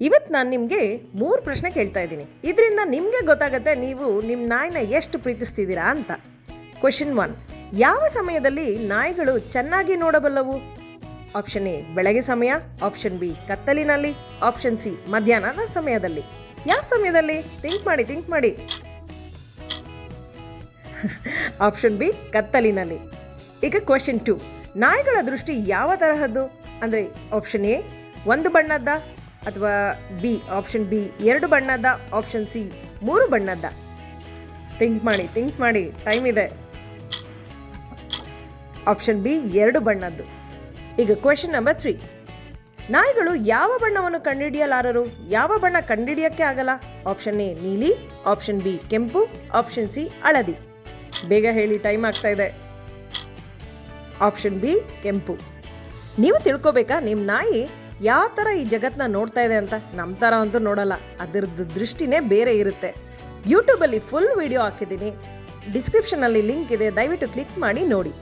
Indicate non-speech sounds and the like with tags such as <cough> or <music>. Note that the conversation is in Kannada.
ಇವತ್ತು ನಾನು ನಿಮಗೆ ಮೂರು ಪ್ರಶ್ನೆ ಕೇಳ್ತಾ ಇದ್ದೀನಿ. ಇದರಿಂದ ನಿಮಗೆ ಗೊತ್ತಾಗುತ್ತೆ ನೀವು ನಿಮ್ಮ ನಾಯಿನ ಎಷ್ಟು ಪ್ರೀತಿಸ್ತಿದ್ದೀರಾ ಅಂತ. ಕ್ವೆಶನ್ ಒನ್ ಯಾವ ಸಮಯದಲ್ಲಿ ನಾಯಿಗಳು ಚೆನ್ನಾಗಿ ನೋಡಬಲ್ಲವು? ಆಪ್ಷನ್ ಎ ಬೆಳಗ್ಗೆ ಸಮಯ. ಆಪ್ಷನ್ ಬಿ ಕತ್ತಲಿನಲ್ಲಿ. ಆಪ್ಷನ್ ಸಿ ಮಧ್ಯಾಹ್ನದ ಸಮಯದಲ್ಲಿ. ಯಾವ ಸಮಯದಲ್ಲಿ? ಥಿಂಕ್ ಮಾಡಿ ಥಿಂಕ್ ಮಾಡಿ. <laughs> Option B ಕತ್ತಲಿನಲ್ಲಿ. ಈಗ ಕ್ವೆಶನ್ ಟು ನಾಯಿಗಳ ದೃಷ್ಟಿ ಯಾವ ತರಹದ್ದು? ಅಂದರೆ ಆಪ್ಷನ್ ಎ ಒಂದು ಬಣ್ಣದ ಅಥವಾ ಬಿ ಆಪ್ಷನ್ ಬಿ, ಎರಡು ಬಣ್ಣದ ಆಪ್ಷನ್ ಸಿ, ಮೂರು ಬಣ್ಣದ. ಥಿಂಕ್ ಮಾಡಿ ಥಿಂಕ್ ಮಾಡಿ ಟೈಮ್ ಇದೆ. ಆಪ್ಷನ್ ಬಿ, ಎರಡು ಬಣ್ಣದ್ದು. ಈಗ ಕ್ವೆಶನ್ ನಂಬರ್ ತ್ರೀ ನಾಯಿಗಳು ಯಾವ ಬಣ್ಣವನ್ನು ಕಂಡುಹಿಡಿಯಲಾರರು? ಯಾವ ಬಣ್ಣ ಕಂಡುಹಿಡಿಯೋಕ್ಕೆ ಆಗಲ್ಲ? ಆಪ್ಷನ್ ಎ, ನೀಲಿ ಆಪ್ಷನ್ ಬಿ, ಕೆಂಪು ಆಪ್ಷನ್ ಸಿ, ಹಳದಿ. ಬೇಗ ಹೇಳಿ ಟೈಮ್ ಆಗ್ತಾ ಇದೆ. ಆಪ್ಷನ್ ಬಿ, ಕೆಂಪು. ನೀವು ತಿಳ್ಕೊಬೇಕಾ ನಿಮ್ಮ ನಾಯಿ ಯಾವ ಥರ ಈ ಜಗತ್ತನ್ನ ನೋಡ್ತಾ ಇದೆ ಅಂತ ನಮ್ಮ ಥರ ಅಂತೂ ನೋಡಲ್ಲ. ಅದರದ್ದು ದೃಷ್ಟಿನೇ ಬೇರೆ ಇರುತ್ತೆ. ಯೂಟ್ಯೂಬಲ್ಲಿ ಫುಲ್ ವಿಡಿಯೋ ಹಾಕಿದ್ದೀನಿ. ಡಿಸ್ಕ್ರಿಪ್ಷನಲ್ಲಿ ಲಿಂಕ್ ಇದೆ. ದಯವಿಟ್ಟು ಕ್ಲಿಕ್ ಮಾಡಿ ನೋಡಿ.